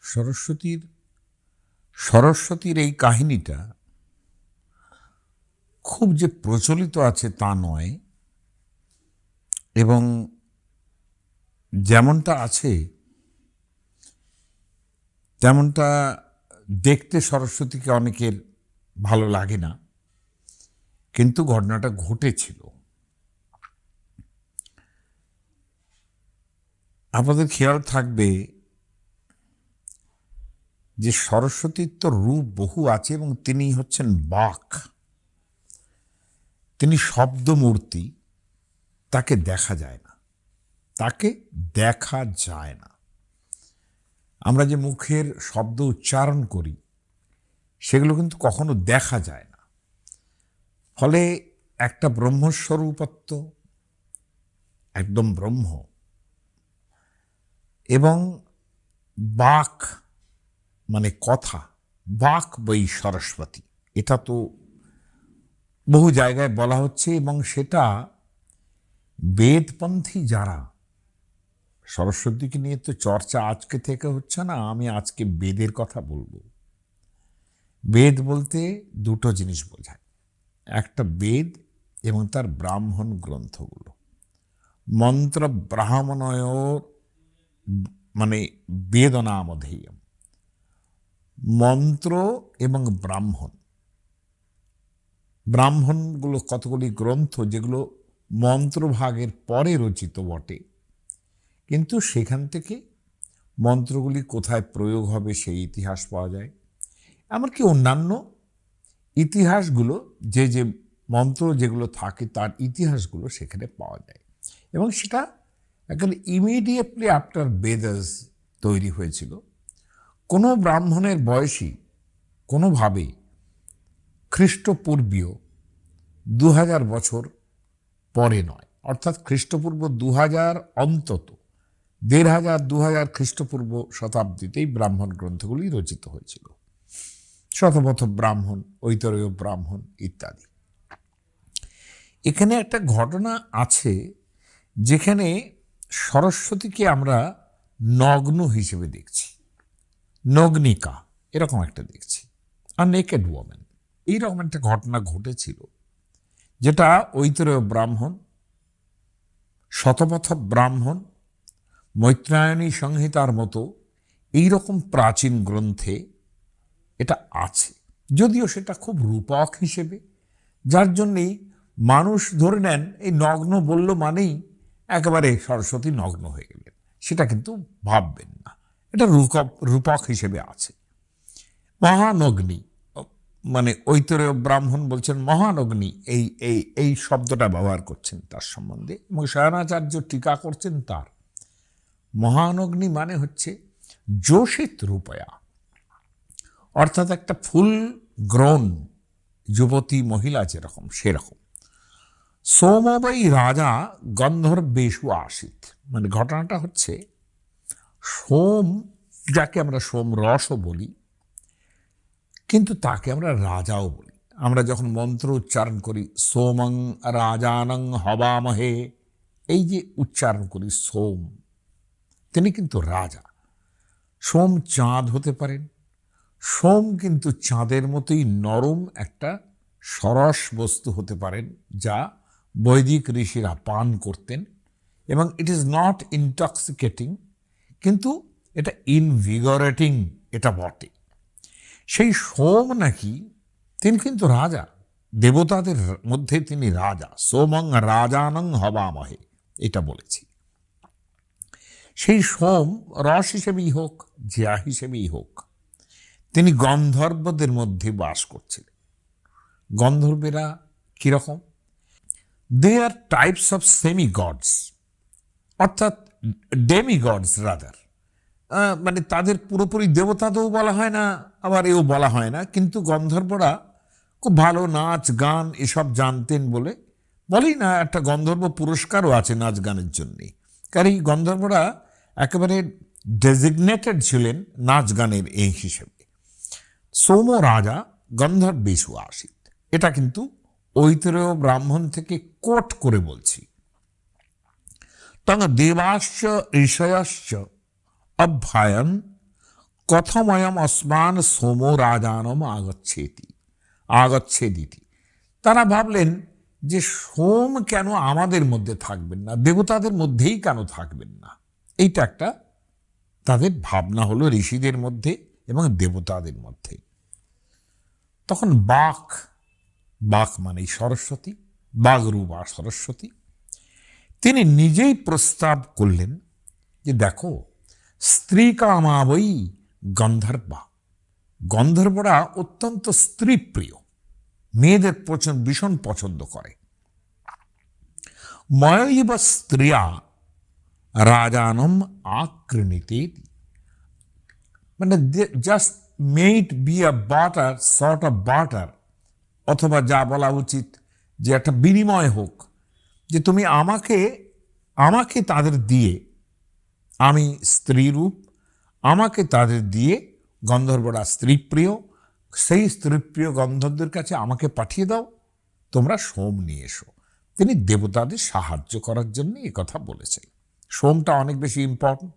সরস্বতীর সরস্বতীর এই কাহিনীটা খুব যে প্রচলিত আছে তা নয় এবং যেমনটা আছে, তেমনটা দেখতে সরস্বতীকে অনেকের ভালো লাগে না। কিন্তু ঘটনাটা ঘটেছিল। আপনাদের খেয়াল থাকবে যে সরস্বতীর তো রূপ বহু আছে এবং তিনি হচ্ছেন বাক। তিনি শব্দমূর্তি, তাকে দেখা যায় না, তাকে দেখা যায় না। আমরা যে মুখের শব্দ উচ্চারণ করি, সেগুলো কিন্তু কখনো দেখা যায় না। ফলে একটা ব্রহ্মস্বরূপত্ব, একদম ব্রহ্ম, এবং বাক মানে কথা, বাক বই সরস্বতী। এটা তো বহু জায়গায় বলা হচ্ছে এবং সেটা বেদপন্থী যারা, সরস্বতীকে নিয়ে তো চর্চা আজকে থেকে হচ্ছে না, আমি আজকে বেদের কথা বলব। বেদ বলতে দুটো জিনিস বোঝায়। একটা বেদ এবং তার ব্রাহ্মণ গ্রন্থগুলো। মন্ত্র ব্রাহ্মণয় মানে বেদনামধেয়ম। মন্ত্র এবং ব্রাহ্মণ। ব্রাহ্মণগুলো কতগুলি গ্রন্থ যেগুলো মন্ত্রভাগের পরে রচিত বটে। কিন্তু সেখান থেকে মন্ত্রগুলি কোথায় প্রয়োগ হবে সেই ইতিহাস পাওয়া যায়। এমনকি অন্যান্য ইতিহাসগুলো যে যে মন্ত্র যেগুলো থাকে তার ইতিহাসগুলো সেখানে পাওয়া যায়। এবং সেটা একেবারে ইমিডিয়েটলি আফটার বেদাস তৈরি হয়েছিল। কোনো ব্রাহ্মণের বয়সী কোনোভাবে খ্রিস্টপূর্বীয় দু হাজার বছর পরে নয়। অর্থাৎ খ্রিস্টপূর্ব দু হাজার অন্তত দেড় হাজার দু হাজার খ্রিস্টপূর্ব শতাব্দীতেই ব্রাহ্মণ গ্রন্থগুলি রচিত হয়েছিল। শতপথ ব্রাহ্মণ, ঐতরীয় ব্রাহ্মণ ইত্যাদি। এখানে একটা ঘটনা আছে যেখানে সরস্বতীকে আমরা নগ্ন হিসেবে দেখছি। নগ্নিকা, এরকম একটা দেখছি। আর নেকেড ওয়ামেন এইরকম একটা ঘটনা ঘটেছিল, যেটা ঐতরীয় ব্রাহ্মণ, শতপথ ব্রাহ্মণ, মৈত্রায়ণী সংহিতার মতো এইরকম প্রাচীন গ্রন্থে এটা আছে। যদিও সেটা খুব রূপক হিসেবে, যার জন্যেই মানুষ ধরে নেন, এই নগ্ন বলল মানেই একেবারে সরস্বতী নগ্ন হয়ে গেলেন। সেটা কিন্তু ভাববেন না। এটা রূপক রূপক হিসেবে আছে। মহানগ্নি মানে ঐতরীয় ব্রাহ্মণ বলছেন মহানগ্নি, এই এই এই শব্দটা ব্যবহার করছেন তার সম্বন্ধে। এবং শয়নাচার্য টিকা করছেন তার। মহানগ্নি মানে হচ্ছে যোষিত রূপয়া। অর্থাৎ একটা ফুল গ্রোন যুবতী মহিলা যেরকম, সেরকম। সোমবাই রাজা গন্ধর্বেশু আসিত মানে ঘটনাটা হচ্ছে সোম, যাকে আমরা সোম রসও বলি, কিন্তু তাকে আমরা রাজাও বলি। আমরা যখন মন্ত্র উচ্চারণ করি, সোমং রাজানং হবামহে, এই যে উচ্চারণ করি, সোম, তিনি কিন্তু রাজা। সোম চাঁদ হতে পারেন, সোম কিন্তু চাঁদের মতোই নরম একটা সরস বস্তু হতে পারেন, যা বৈদিক ঋষিরা পান করতেন, এবং ইট ইজ নট ইনটক্সিকেটিং কিন্তু এটা ইনভিগরেটিং এটা বটে। সেই সোম নাকি তিনি কিন্তু রাজা, দেবতাদের মধ্যে তিনি রাজা, সোমং রাজানং হবামহে, এটা বলেছি। সেই সোম রস হিসেবেই হোক, জিয়া হিসেবেই হোক, তিনি গন্ধর্বদের মধ্যে বাস করছিলেন। গন্ধর্বেরা কীরকম? They are types of semi gods অর্থাৎ ডেমি গডস রাদার মানে তাদের পুরোপুরি দেবতাতেও বলা হয় না, আবার এও বলা হয় না, কিন্তু গন্ধর্বরা খুব ভালো নাচ, গান এসব জানতেন বলে বলেই না, একটা গন্ধর্ব পুরস্কারও আছে নাচ গানের জন্যে। কারণ এই গন্ধর্বরা একেবারে ডেজিগনেটেড ছিলেন নাচ গানের এই হিসেবে। সোম রাজা গন্ধর্বেশু আসিত এটা কিন্তু ঐতরেয় ব্রাহ্মণ থেকে কোট করে বলছি। তং দেবাশ্চ ঋষয়াশ্চ অভ্যায়ন কথময়ম অস্মান সোমো রাজানম আগচ্ছেতি আগচ্ছেদিতি তারা ভাবলেন যে সোম কেন আমাদের মধ্যে থাকবেন না, দেবতাদের মধ্যেই কেন থাকবেন না? এইটা একটা তাদের ভাবনা হলো ঋষিদের মধ্যে এবং দেবতাদের মধ্যে। তখন বাক বাক মানে সরস্বতী, বাগরূপা সরস্বতী তিনি নিজেই প্রস্তাব করলেন যে দেখো, স্ত্রী কামাবই গন্ধর্বা। গন্ধর্বরা অত্যন্ত স্ত্রীপ্রিয়। মেয়েদের পছন্দ, ভীষণ পছন্দ করে। ময়ৈব স্ত্রিয়া রাজানম আকৃণীতে মানে just might be a butter sort of butter অথবা যা বলা উচিত যে একটা বিনিময় হোক। যে তুমি আমাকে আমাকে তাদের দিয়ে, আমি স্ত্রীরূপ, আমাকে তাদের দিয়ে গন্ধর্বরা স্ত্রীপ্রিয়, সেই স্ত্রীপ্রিয় গন্ধর্বদের কাছে আমাকে পাঠিয়ে দাও, তোমরা সোম নিয়ে এসো। তিনি দেবতাদের সাহায্য করার জন্য এ কথা বলেছেন। সোমটা অনেক বেশি ইম্পর্টেন্ট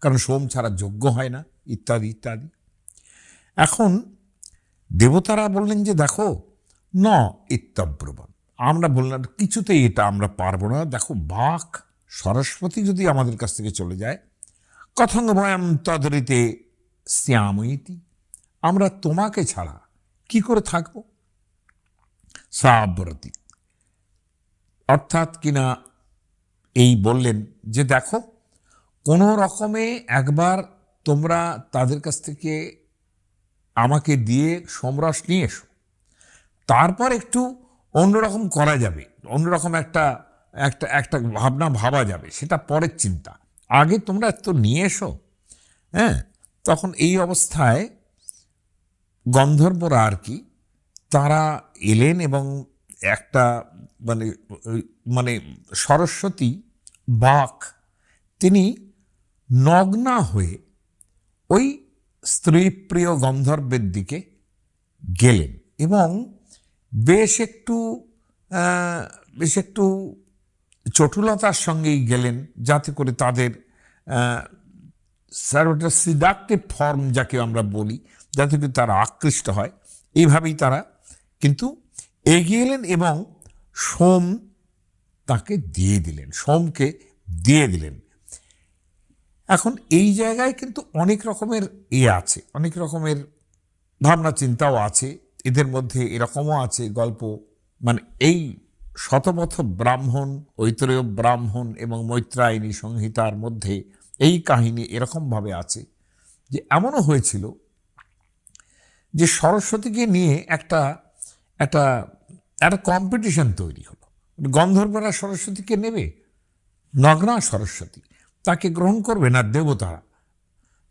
কারণ সোম ছাড়া যোগ্য হয় না, ইত্যাদি ইত্যাদি। এখন দেবতারা বললেন যে, দেখো, ন ইত্যব্রবন আমরা বললাম, কিছুতেই এটা আমরা পারব না। দেখো, বাক, সরস্বতী যদি আমাদের কাছ থেকে চলে যায় কথঙ্গ ভয়াম তদরিতে শ্যামইতি আমরা তোমাকে ছাড়া কি করে থাকব? সাব্রতী। অর্থাৎ কিনা এই বললেন যে, দেখো, কোনো রকমে একবার তোমরা তাদের কাছ থেকে আমাকে দিয়ে সমরস নিয়ে এসো। তারপর একটু অন্যরকম করা যাবে, অন্যরকম একটা একটা একটা ভাবনা ভাবা যাবে, সেটা পরের চিন্তা। আগে তোমরা তো নিয়ে এসো হ্যাঁ? তখন এই অবস্থায় গন্ধর্বরা আর কি, তারা এলেন এবং একটা মানে মানে সরস্বতী বাক তিনি নগ্না হয়ে ওই স্ত্রীপ্রিয় গন্ধর্বের দিকে গেলেন এবং বেশ একটু বেশ একটু চটুলতার সঙ্গেই গেলেন যাতে করে তাদের সার্ভটা সিডাক্টিভ ফর্ম যাকে আমরা বলি, যাতে করে তারা আকৃষ্ট হয়। এইভাবেই তারা কিন্তু এগিয়ে এলেন এবং সোম তাকে দিয়ে দিলেন, সোমকে দিয়ে দিলেন। এখন এই জায়গায় কিন্তু অনেক রকমের এ আছে, অনেক রকমের ভাবনা চিন্তাও আছে। এদের মধ্যে এরকমও আছে গল্প। মানে এই শতপথ ব্রাহ্মণ, ঐতরেয় ব্রাহ্মণ এবং মৈত্রায়নী সংহিতার মধ্যে এই কাহিনী এরকমভাবে আছে যে এমনও হয়েছিল যে সরস্বতীকে নিয়ে একটা একটা একটা কম্পিটিশন তৈরি হলো। গন্ধর্বরা সরস্বতীকে নেবে, নগ্না সরস্বতী, তাকে গ্রহণ করবে না দেবতারা।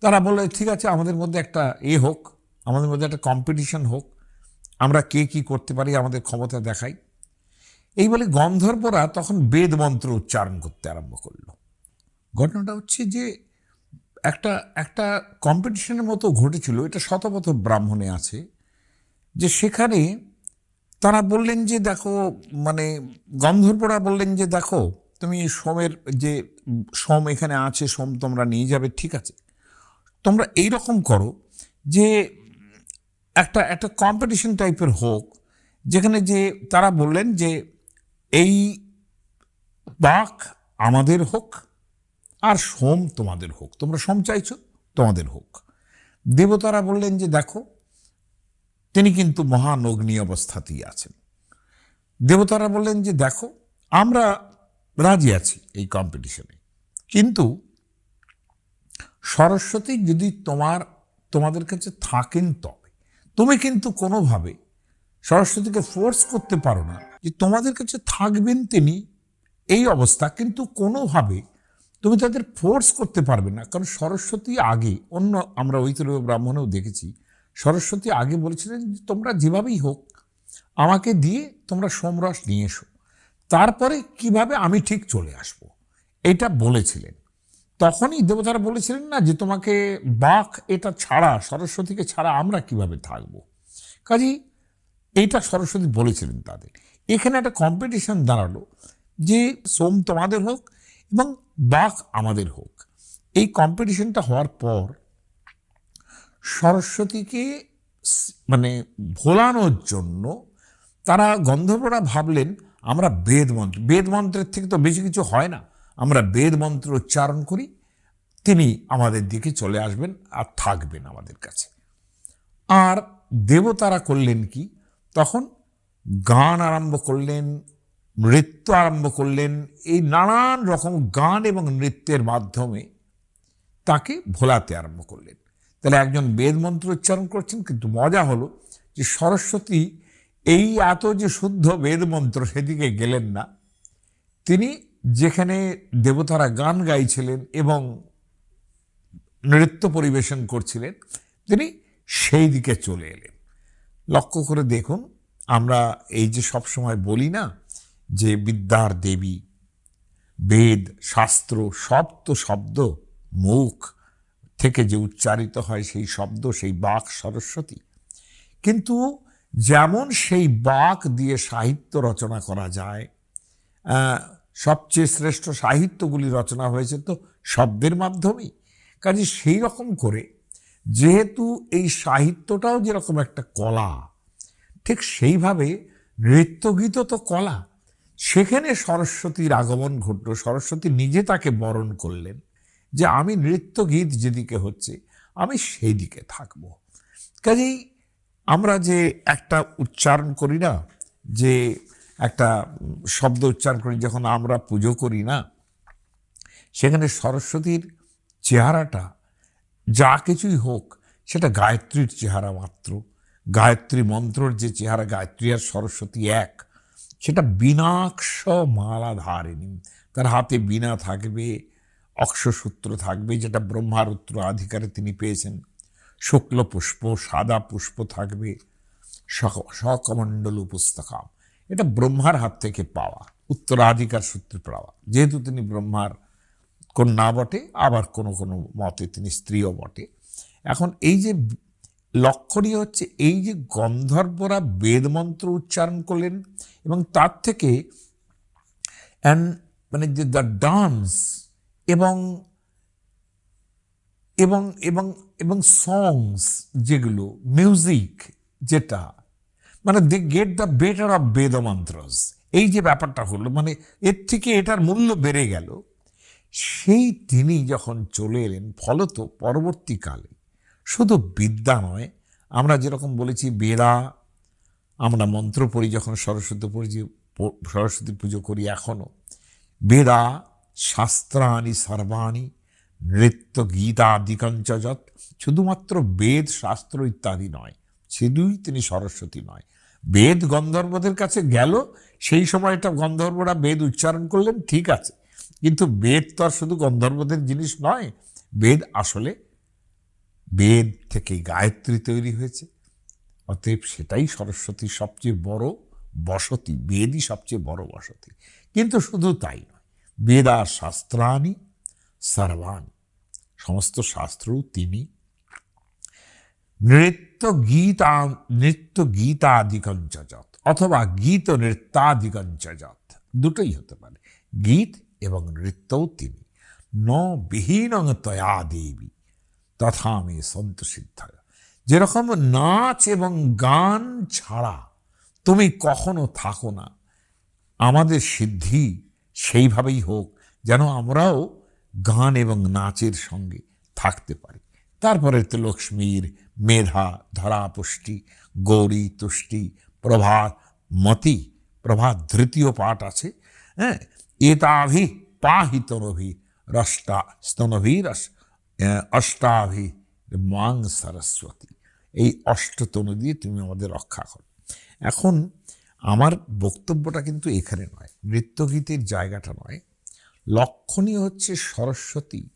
তারা বলে ঠিক আছে, আমাদের মধ্যে একটা এ হোক, আমাদের মধ্যে একটা কম্পিটিশন হোক। আমরা কে কি করতে পারি, আমাদের ক্ষমতা দেখাই। এই বলে গন্ধর্বরা তখন বেদ মন্ত্র উচ্চারণ করতে আরম্ভ করল। ঘটনাটা হচ্ছে যে একটা একটা কম্পিটিশনের মতো ঘটেছিল, এটা শতপথ ব্রাহ্মণে আছে, যে সেখানে তারা বললেন যে, দেখো মানে গন্ধর্বরা বললেন যে, দেখো, তুমি সোমের যে, সোম এখানে আছে, সোম তোমরা নিয়ে যাবে, ঠিক আছে। তোমরা এই রকম করো যে একটা একটা কম্পিটিশন টাইপের হোক, যেখানে যে তারা বললেন যে এই বাক আমাদের হোক আর সোম তোমাদের হোক। তোমরা সোম চাইছো, তোমাদের হোক। দেবতারা বললেন যে দেখো, তিনি কিন্তু মহান অগ্নি অবস্থাতেই আছেন। দেবতারা বললেন যে দেখো, আমরা রাজি আছি এই কম্পিটিশনে কিন্তু সরস্বতী যদি তোমার, তোমাদের কাছে থাকেন তবে তুমি কিন্তু কোনোভাবে সরস্বতীকে ফোর্স করতে পারো না যে তোমাদের কাছে থাকবেন তিনি, এই অবস্থা। কিন্তু কোনোভাবে তুমি তাদের ফোর্স করতে পারবে না। কারণ সরস্বতী আগে, অন্য আমরা ঐতরীয় ব্রাহ্মণেও দেখেছি, সরস্বতী আগে বলেছিলেন যে তোমরা যেভাবেই হোক আমাকে দিয়ে তোমরা সোমরস নিয়ে এসো। তারপরে কীভাবে আমি ঠিক চলে আসব, এটা বলেছিলেন। তখনই দেবতারা বলেছিলেন না যে তোমাকে বাক এটা ছাড়া, সরস্বতীকে ছাড়া আমরা কীভাবে থাকব? কাজেই এটা সরস্বতী বলেছিলেন তাদের। এখানে একটা কম্পিটিশন দাঁড়াল যে সোম তোমাদের হোক এবং বাক আমাদের হোক। এই কম্পিটিশনটা হওয়ার পর সরস্বতীকে মানে ভোলানোর জন্য তারা গন্ধর্বরা ভাবলেন, আমরা বেদ মন্ত্র, বেদ মন্ত্রের থেকে তো বেশি কিছু হয় না। আমরা বেদ মন্ত্র উচ্চারণ করি, তিনি আমাদের দিকে চলে আসবেন আর থাকবেন আমাদের কাছে। আর দেবতারা করলেন কি? তখন গান আরম্ভ করলেন, নৃত্য আরম্ভ করলেন, এই নানান রকম গান এবং নৃত্যের মাধ্যমে তাকে ভোলাতে আরম্ভ করলেন। তাহলে একজন বেদ মন্ত্র উচ্চারণ করছেন, কিন্তু মজা হলো যে সরস্বতী এই এত যে শুদ্ধ বেদ মন্ত্র সেদিকে গেলেন না। তিনি যেখানে দেবতারা গান গাইছিলেন এবং নৃত্য পরিবেশন করছিলেন, তিনি সেই দিকে চলে এলেন। লক্ষ্য করে দেখুন, আমরা এই যে সব সময় বলি না যে বিদ্যার দেবী, বেদ, শাস্ত্র, সব তো শব্দ, মুখ থেকে যে উচ্চারিত হয় সেই শব্দ, সেই বাক সরস্বতী। কিন্তু যেমন সেই বাক দিয়ে সাহিত্য রচনা করা যায় সবচেয়ে শ্রেষ্ঠ সাহিত্যগুলি রচনা হয়েছে তো শব্দের মাধ্যমেই। কাজে সেই রকম করে যেহেতু এই সাহিত্যটাও যেরকম একটা কলা, ঠিক সেইভাবে নৃত্যগীত তো কলা। সেখানে সরস্বতীর আগমন ঘটল, সরস্বতী নিজে তাকে বরণ করলেন যে আমি নৃত্যগীত যেদিকে হচ্ছে আমি সেই দিকে থাকব। কাজেই আমরা যে একটা উচ্চারণ করি না যে একটা শব্দ উচ্চারণ করি, যখন আমরা পুজো করি না, সেখানে সরস্বতীর চেহারাটা যা কিছুই হোক, সেটা গায়ত্রীর চেহারা মাত্র। গায়ত্রী মন্ত্রর যে চেহারা, গায়ত্রী আর সরস্বতী এক, সেটা বিনাক্ষ মালা ধারিণী তার হাতে বীণা থাকবে, অক্ষসূত্র থাকবে, যেটা ব্রহ্মার উত্তরাধিকারে তিনি পেয়েছেন। শুক্ল পুষ্প সাদা পুষ্প থাকবে সকমণ্ডল পুস্তকাম। এটা ব্রহ্মার হাত থেকে পাওয়া, উত্তরাধিকার সূত্রে পাওয়া। যেহেতু তিনি ব্রহ্মার কন্যা বটে, আবার কোনো কোনো মতে তিনি স্ত্রীও বটে। এখন এই যে লক্ষণীয় হচ্ছে, এই যে গন্ধর্বরা বেদমন্ত্র উচ্চারণ করলেন, এবং তার থেকে অ্যান্ড মানে যে দ্য ডান্স এবং এবং এবং এবং সংস যেগুলো, মিউজিক যেটা মানে they get the better of Veda mantras এই যে ব্যাপারটা হলো মানে এর থেকে এটার মূল্য বেড়ে গেল। সেই তিনি যখন চলে এলেন, ফলত পরবর্তীকালে শুধু বিদ্যা নয়, আমরা যেরকম বলেছি বেদা, আমরা মন্ত্র পড়ি যখন সরস্বতী পুজো সরস্বতী পুজো করি এখনও বেদা, শাস্ত্রাণি, সর্বাণী, নৃত্য গীতাদিকঞ্চযত শুধুমাত্র বেদ, শাস্ত্র ইত্যাদি নয়। শুধুই তিনি সরস্বতী নয়। বেদ গন্ধর্বদের কাছে গেল, সেই সময়টা গন্ধর্বরা বেদ উচ্চারণ করলেন, ঠিক আছে। কিন্তু বেদ তো আর শুধু গন্ধর্বদের জিনিস নয়, বেদ আসলে বেদ থেকে গায়ত্রী তৈরি হয়েছে। অতএব সেটাই সরস্বতীর সবচেয়ে বড় বসতি, বেদই সবচেয়ে বড় বসতি। কিন্তু শুধু তাই নয় বেদা শাস্ত্রানি সর্বাণী, সমস্ত শাস্ত্রও তিনি নৃত্য গীতা নৃত্য গীতাদিকঞ্চজত অথবা গীত নৃত্যাদিকঞ্চজত দুটোই হতে পারে। গীত এবং নৃত্যও তিনি। ন বিহীনং তয়া দেবী, তথা আমি সন্তোষিদ্ধ যেরকম নাচ এবং গান ছাড়া তুমি কখনো থাকো না, আমাদের সিদ্ধি সেইভাবেই হোক যেন আমরাও গান এবং নাচের সঙ্গে থাকতে পারি। তারপরে তো লক্ষ্মীর মেধা, ধরা পুষ্টি, গৌরী তুষ্টি প্রভাত মতি প্রভাত ধৃতীয় পাঠ আছে হ্যাঁ? এতাভি পাহিতনভি রষ্টা স্তনভীর অষ্টাভি মাং সরস্বতী। এই অষ্টতনু দিয়ে তুমি আমাদের রক্ষা করো। এখন আমার বক্তব্যটা কিন্তু এখানে নয়, নৃত্যগীতের জায়গাটা নয়। লক্ষণীয় হচ্ছে সরস্বতী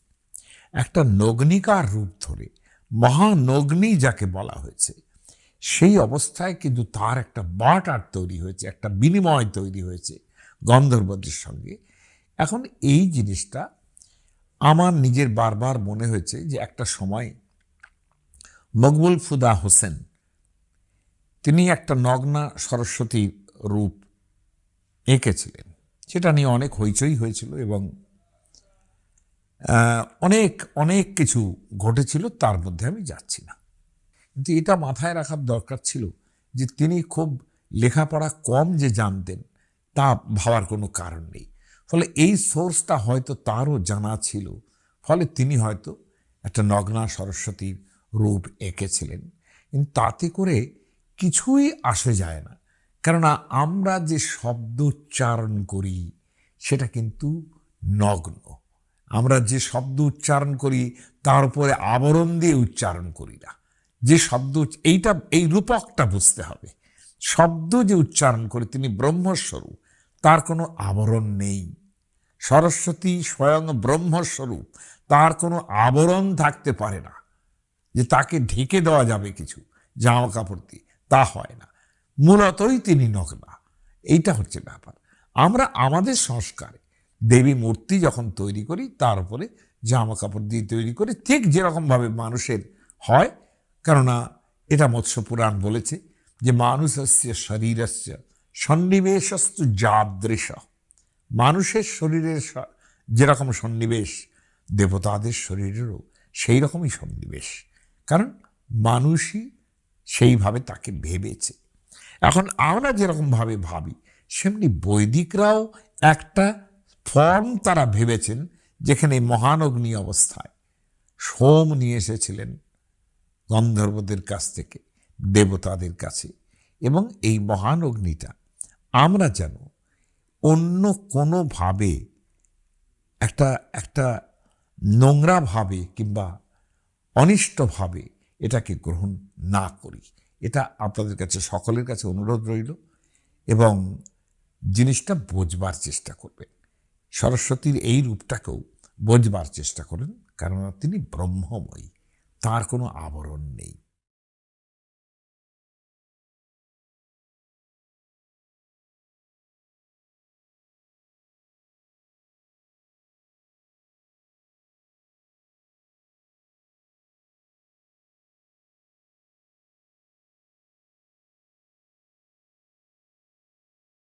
একটা নগ্নিকার রূপ ধরে মহানগ্নি যাকে বলা হয়েছে, সেই অবস্থায় কিন্তু তার একটা বাটার তৈরি হয়েছে, একটা বিনিময় তৈরি হয়েছে গন্ধর্বদের সঙ্গে। এখন এই জিনিসটা আমার নিজের বারবার মনে হয়েছে যে একটা সময় মকবুল ফুদা হোসেন, তিনি একটা নগ্না সরস্বতী রূপ এঁকেছিলেন। সেটা নিয়ে অনেক হইচই হয়েছিল এবং অনেক অনেক কিছু ঘটেছিল, তার মধ্যে আমি যাচ্ছি না। কিন্তু এটা মাথায় রাখার দরকার ছিল যে তিনি খুব লেখাপড়া কম যে জানতেন, তা ভাবার কোনো কারণ নেই। ফলে এই সোর্সটা হয়তো তারও জানা ছিল, ফলে তিনি হয়তো একটা নগ্না সরস্বতীর রূপ এঁকেছিলেন। কিন্তু তাতে করে কিছুই আসে যায় না। কেননা আমরা যে শব্দ উচ্চারণ করি, সেটা কিন্তু নগ্ন। আমরা যে শব্দ উচ্চারণ করি, তার উপরে আবরণ দিয়ে উচ্চারণ করি না। যে শব্দ, এইটা, এই রূপকটা বুঝতে হবে। শব্দ যে উচ্চারণ করে, তিনি ব্রহ্মস্বরূপ, তার কোনো আবরণ নেই। সরস্বতী স্বয়ং ব্রহ্মস্বরূপ, তার কোনো আবরণ থাকতে পারে না। যে তাকে ঢেকে দেওয়া যাবে কিছু, জামা কাপড় দিয়ে, তা হয় না। মূলতই তিনি নগ্না। এইটা হচ্ছে ব্যাপার। আমরা আমাদের সংস্কারে দেবী মূর্তি যখন তৈরি করি, তার উপরে জামা কাপড় দিয়ে তৈরি করি, ঠিক যেরকমভাবে মানুষের হয়। কেননা এটা মৎস্য পুরাণ বলেছে যে মানুষস্য শরীরস্য সন্নিবেশস্তু যাদৃশ। মানুষের শরীরের যেরকম সন্নিবেশ, দেবতাদের শরীরেরও সেই রকমই সন্নিবেশ। কারণ মানুষই সেইভাবে তাকে ভেবেছে। এখন আমরা যেরকমভাবে ভাবি, সেমনি বৈদিকরাও একটা ফর্ম তারা ভেবেছেন যেখানে মহানগ্নি অবস্থায় সোম নিয়ে এসেছিলেন গন্ধর্বদের কাছ থেকে, দেবতাদের কাছে। এবং এই মহান অগ্নিটা আমরা যেন অন্য কোনোভাবে একটা একটা নোংরাভাবে কিংবা অনিষ্টভাবে এটাকে গ্রহণ না করি। এটা আপনাদের কাছে, সকলের কাছে অনুরোধ রইল এবং জিনিসটা বোঝবার চেষ্টা করবেন। সরস্বতীর এই রূপটাকেও বোঝবার চেষ্টা করেন কেননা তিনি ব্রহ্মময়ী তার কোনো আবরণ নেই।